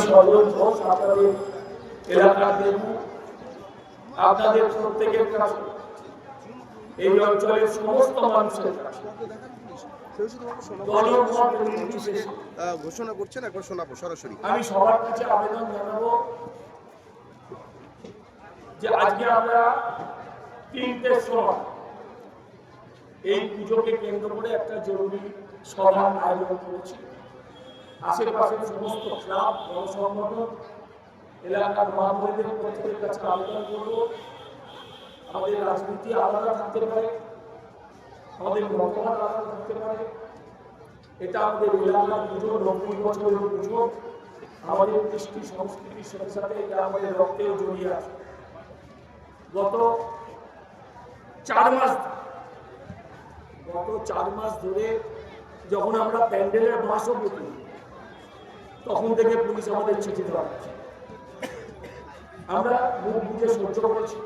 সজল ঘোষ আপনাদের এলাকার দেবু। আপনাদের প্রত্যেকের কাছে এই অঞ্চলের সমস্ত মানুষের কাছে দলমত নির্বিশেষে আহ, ঘোষণা করছেন একবার শোনাবো সরাসরি। আমি সবার কাছে আবেদন জানাব যে আজকে আমরা তিনটে সময় এই পুজোকে কেন্দ্র করে একটা জরুরি সভার আয়োজন করেছি। আশেপাশের সমস্ত ক্লাব, জনসংগঠন, এলাকার মহামহিদের প্রত্যেকের কাছে আবেদন করব। আমাদের রাজনীতি আলাদা থাকতে পারে, আমাদের মতামত আলাদা থাকতে পারে। এটা আমাদের এলাকার পুজো নব্বই বছরের পুজো আমাদের কৃষ্টি সংস্কৃতির সাথে সাথে এটা আমাদের রক্তেও জড়িয়ে আছে। গত চার মাস গত চার মাস ধরে যখন আমরা প্যান্ডেলের বাসও বুঝি তখন থেকে পুলিশ আমাদের চিঠি দেওয়া আমরা মুখ বুঝে সহ্য করেছি।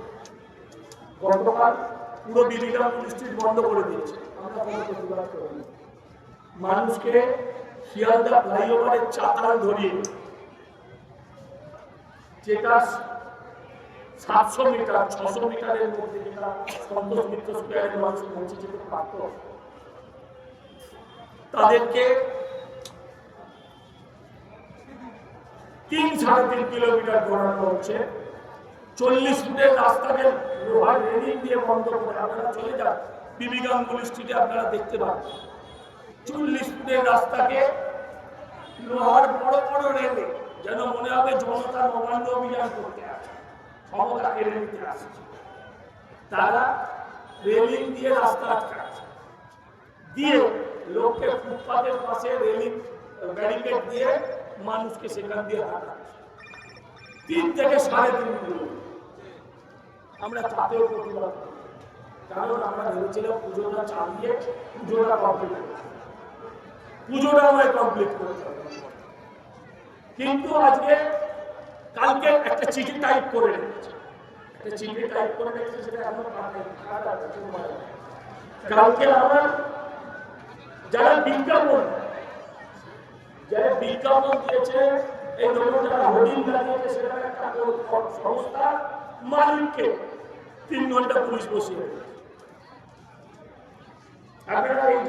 গতকাল পুরো বিবিগ্রাম স্ট্রিট বন্ধ করে দিয়েছে। আমরা কোনো প্রতিবাদ করিনি। মানুষকে শিয়ালদা ফ্লাইওভারের চাতাল ধরিয়ে যেটা সাতশো মিটার, ছশো মিটারের মধ্যে যেটা সন্তোষ মিত্র স্কোয়ারের মানুষ পৌঁছে যেতে পারত তাদেরকে তিন সাড়ে তিন কিলোমিটার ঘোরানো হচ্ছে চল্লিশ ফুটের রাস্তাকে লোহার রেলিং দিয়ে বন্ধ করে আপনারা চলে যান। বিবি গাঙ্গুলি স্ট্রিটে আপনারা দেখতে পাবেন চল্লিশ ফুটের রাস্তাকে লোহার বড় বড় রেলে, যেন মনে হবে জনতা নবান্ন অভিযান করতে আসে ক্ষমতা কেড়ে নিতে আসছে। তারা রেলিং দিয়ে রাস্তা আটকাচ্ছে। দিয়ে লোককে ফুটপাতের পাশে রেলিং, ব্যারিকেড দিয়ে মানুষকে সেখান দিয়ে তিন থেকে সাড়ে তিন আমরা তাতেও প্রতিবাদ কারণ আমরা ভেবেছিলাম পুজোটা চালিয়ে পুজোটা কমপ্লিট পুজোটা আমায় কমপ্লিট করতে কিন্তু আজকে কালকে একটা চিঠি টাইপ করে রেখেছে। একটা টাইপ করে রেখেছে সেটা এখনও। কালকে আমার যারা বিজ্ঞাপন যারা বিজ্ঞাপন দিয়েছে, এই ধরুন যারা লাগিয়েছে সেটা একটা সংস্থা মালিককে তিন ঘণ্টা পুলিশ বসিয়ে। আপনারা এই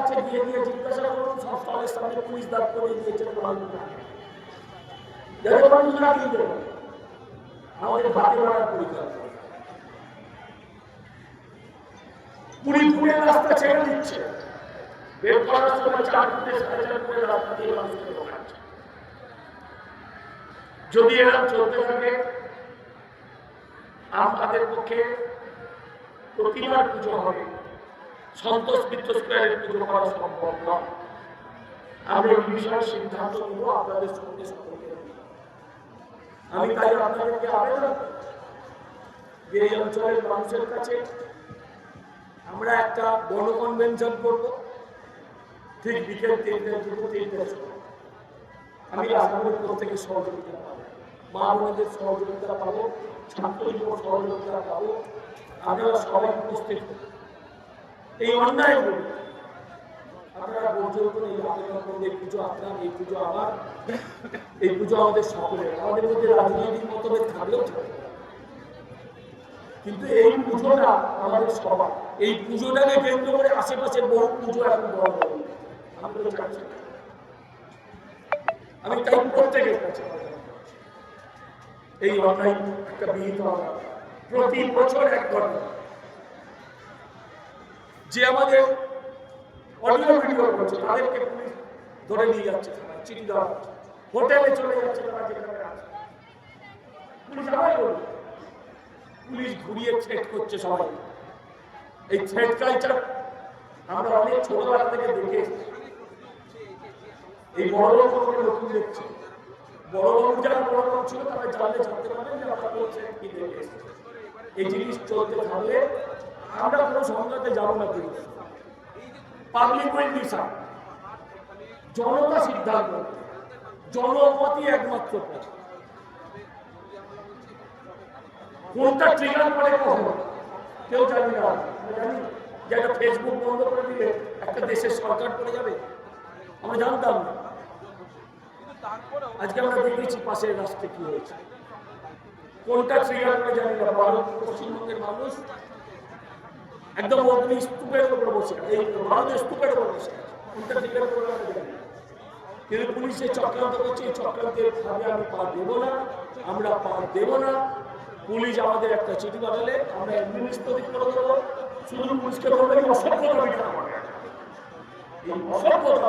আছে, গিয়ে গিয়ে জিজ্ঞাসা করুন, সব সামনে পুলিশ করে দিয়েছে আমাদের পরিকল্পনা। রাস্তা ছেড়ে দিচ্ছে। বের করার সময় চার ফুটে সাড়ে চার ফুটের রাস্তা দিয়ে মানুষকে ঢোকাচ্ছে যদি এরকম চলতে থাকে, আমাদের পক্ষে প্রতিবার পুজো হবে। সন্তোষ মিত্র স্কোয়ারের পুজো করা সম্ভব নয়। আমি এই বিষয়ে সিদ্ধান্ত নেব, আপনাদের সঙ্গে আমি তাই আপনাদেরকে আবেদন যে এই অঞ্চলের মানুষের কাছে আমরা একটা বড় কনভেনশন করব। ঠিক বিকেল তিনটে, দুটো তিনটের সময় আমি আগামী প্রত্যেকে সহযোগিতা পাবো। মা বোনদের সহযোগিতা পাবো ছাত্র সহযোগিতা পাবো, আপনারা সবাই উপস্থিত এই অন্যায় বলি আপনারা বলতে এই আবেদন করুন এই পুজো আপনার, এই পুজো আমার, এই পুজো আমাদের সকলের। আমাদের মধ্যে রাজনৈতিক মতভেদ থাকলেও থাকে কিন্তু এই পুজোটা আমাদের সবার। এই পুজোটাকে কেন্দ্র করে আশেপাশের বহু পুজো এখন বড় আমি তাই প্রত্যেকের কাছে এই একটা বিহিত প্রতি বছর এক ঘটনা যে আমাদের অডিও ভিডিও করছে, তাদেরকে পুলিশ ধরে নিয়ে যাচ্ছে দেওয়া হোটেলে চলে যাচ্ছে তারা যেখানে আছে। পুলিশ বলবে পুলিশ ঘুরিয়ে থ্রেট করছে সবাই। এই থ্রেট কালচার আমরা অনেক ছোটবেলা থেকে দেখে এসেছি। এই বড় দেখছে ছিল, তারা পারেন যে দেখে এই জিনিস চলতে আমরা কোনো জনতা সিদ্ধান্ত। একমাত্র কোনটা ট্রিগার করে কখন? কেউ জানি না। যে একটা ফেসবুক বন্ধ করে দিলে একটা দেশের সরকার পড়ে যাবে। আমরা জানতাম না। আজকে আমরা দেখেছি পাশের রাস্তায় কি হয়েছে কোনটা ট্রিগার জানি না ভারত পশ্চিমবঙ্গের মানুষ একদম অগ্নি স্তূপের উপর বসে। এই ভারতের স্তূপের উপর বসে। কোনটা ট্রিগার করে আমরা জানি। কিন্তু পুলিশে চক্রান্ত করছে, এই চক্রান্তের ভাবে আমি পা দেবো না, আমরা পা দেবো না পুলিশ আমাদের একটা চিঠি পাঠালে, আমরা করে দেবো শুধু পুলিশকে বলবে অসভ্যতা অসভ্যতা